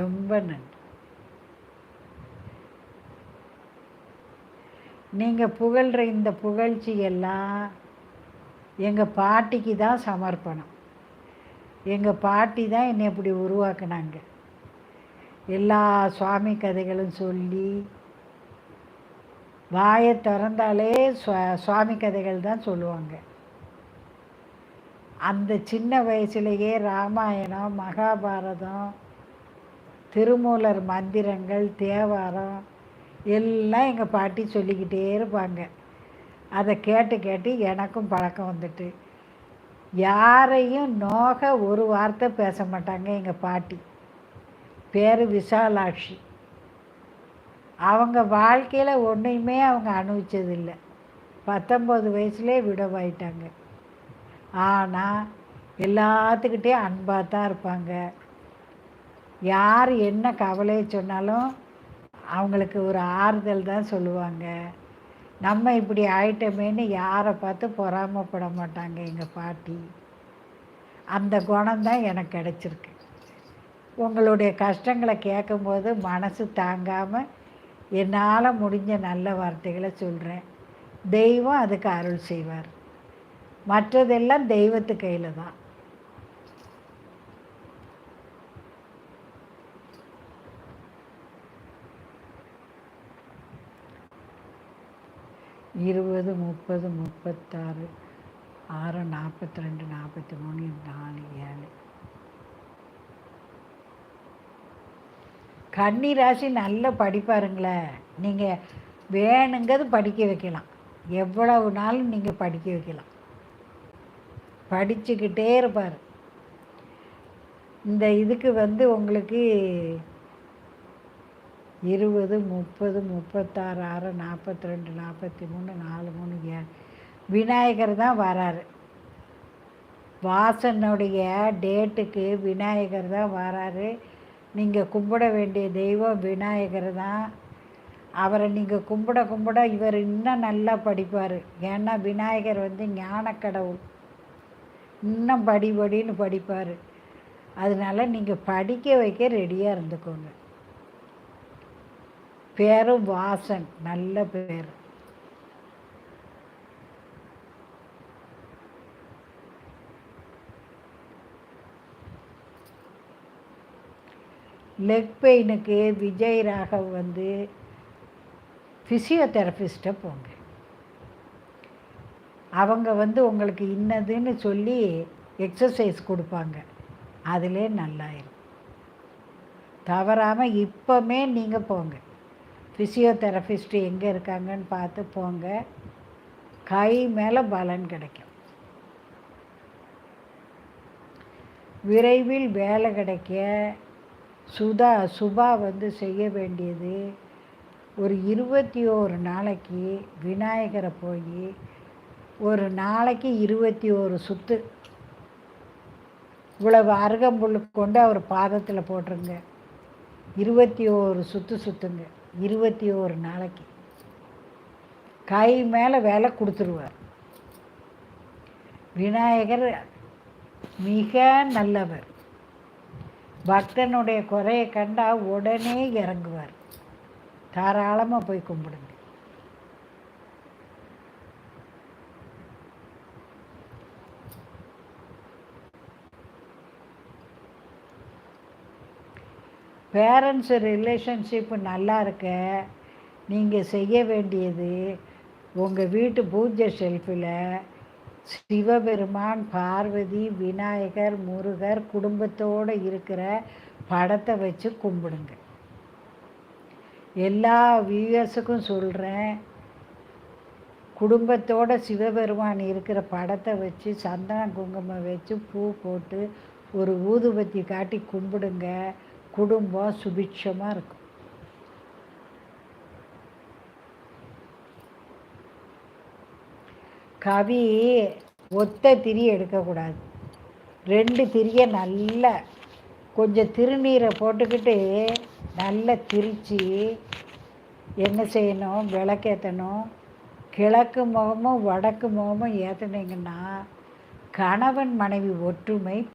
ரொம்ப நன்றி. நீங்கள் புகழ்கிற இந்த புகழ்ச்சி எல்லாம் எங்கள் பாட்டிக்கு தான் சமர்ப்பணம். எங்கள் பாட்டி தான் என்னை இப்படி உருவாக்குனாங்க. எல்லா சுவாமி கதைகளும் சொல்லி வாயை திறந்தாலே சுவாமி கதைகள் தான் சொல்லுவாங்க. அந்த சின்ன வயசுலேயே ராமாயணம் மகாபாரதம் திருமூலர் மந்திரங்கள் தேவாரம் எல்லாம் எங்கள் பாட்டி சொல்லிக்கிட்டே இருப்பாங்க. அதை கேட்டு கேட்டு எனக்கும் பழக்கம் வந்துட்டு. யாரையும் நோக ஒரு வார்த்தை பேச மாட்டாங்க எங்கள் பாட்டி. பேர் விசாலாட்சி. அவங்க வாழ்க்கையில் ஒன்றையுமே அவங்க அனுபவிச்சதில்லை. பத்தொம்பது வயசுலேயே விடவாயிட்டாங்க. ஆனால் எல்லாத்துக்கிட்டே அன்பாக தான் இருப்பாங்க. யார் என்ன கவலையை சொன்னாலும் அவங்களுக்கு ஒரு ஆறுதல் தான் சொல்லுவாங்க. நம்ம இப்படி ஆயிட்டமேன்னு யாரை பார்த்து பொறாமப்பட மாட்டாங்க எங்கள் பாட்டி. அந்த குணம்தான் எனக்கு கிடச்சிருக்கு. உங்களுடைய கஷ்டங்களை கேட்கும்போது மனசு தாங்காமல் என்னால் முடிஞ்ச நல்ல வார்த்தைகளை சொல்கிறேன் தெய்வம் அதுக்கு அருள் செய்வார். மற்றதெல்லாம் தெய்வத்து கையில் தான். இருபது முப்பது முப்பத்தாறு ஆறு நாற்பத்தி ரெண்டு நாற்பத்தி மூணு நாலு ஏழு. கன்னி ராசி நல்லா படிப்பாருங்களே. நீங்கள் வேணுங்கிறது படிக்க வைக்கலாம். எவ்வளவு நாளும் நீங்கள் படிக்க வைக்கலாம். படிச்சுக்கிட்டே இருப்பார். இந்த இதுக்கு வந்து உங்களுக்கு இருபது முப்பது முப்பத்தாறு ஆறு நாற்பத்தி ரெண்டு நாற்பத்தி மூணு நாலு மூணு ஏழு. விநாயகர் தான் வராரு. வாசனுடைய டேட்டுக்கு விநாயகர் தான் வராரு. நீங்கள் கும்பிட வேண்டிய தெய்வம் விநாயகர் தான். அவரை நீங்கள் கும்பிட கும்பிட இவர் இன்னும் நல்லா படிப்பார். ஏன்னா விநாயகர் வந்து ஞானக்கடவுள். இன்னும் படி படின்னு படிப்பார். அதனால் நீங்கள் படிக்க வைக்க ரெடியாக இருந்துக்கோங்க. பேரும் வாசன் நல்ல பேர். லெக் பெயினுக்கு விஜய் ராகவ் வந்து ஃபிசியோதெரபிஸ்ட்டை போங்க. அவங்க வந்து உங்களுக்கு இன்னதுன்னு சொல்லி எக்ஸசைஸ் கொடுப்பாங்க. அதிலே நல்லாயிரும். தவறாமல் இப்போமே நீங்கள் போங்க. ஃபிசியோதெரபிஸ்ட்டு எங்கே இருக்காங்கன்னு பார்த்து போங்க. கை மேலே பலன் கிடைக்கும். விரைவில் வேலை கிடைக்க சுதா சுபா வந்து செய்ய வேண்டியது ஒரு இருபத்தி ஓரு நாளைக்கு விநாயகரை போய் ஒரு நாளைக்கு இருபத்தி ஓரு சுற்று இவ்வளவு அருகம்புல் கொண்டு அவர் பாதத்தில் போட்டுருங்க. இருபத்தி ஓரு சுற்று சுற்றுங்க இருபத்தி ஓரு நாளைக்கு. கை மேலே வேலை கொடுத்துருவார். விநாயகர் மிக நல்லவர். பக்தனுடைய குறையை கண்டால் உடனே இறங்குவார். தாராளமாக போய் கும்பிடுங்க. பேரண்ட்ஸ் ரிலேஷன்ஷிப்பு நல்லா இருக்க நீங்கள் செய்ய வேண்டியது உங்கள் வீட்டு பூஜை ஷெல்ஃபில் சிவபெருமான் பார்வதி விநாயகர் முருகர் குடும்பத்தோடு இருக்கிற படத்தை வச்சு கும்பிடுங்க. எல்லா வியூவர்ஸுக்கும் சொல்கிறேன் குடும்பத்தோட சிவபெருமான் இருக்கிற படத்தை வச்சு சந்தன குங்குமம் வச்சு பூ போட்டு ஒரு ஊதுபத்தி காட்டி கும்பிடுங்க. குடும்பம் சுபிட்சமாக இருக்கும். கவி ஒத்த திரி எடுக்கக்கூடாது. ரெண்டு திரியை நல்ல கொஞ்சம் திருநீரை போட்டுக்கிட்டு நல்லா திரித்து என்ன செய்யணும்? விளக்கேற்றணும் கிழக்கு முகமும் வடக்கு முகமும் ஏற்றுனீங்கன்னா கணவன் மனைவி ஒற்றுமை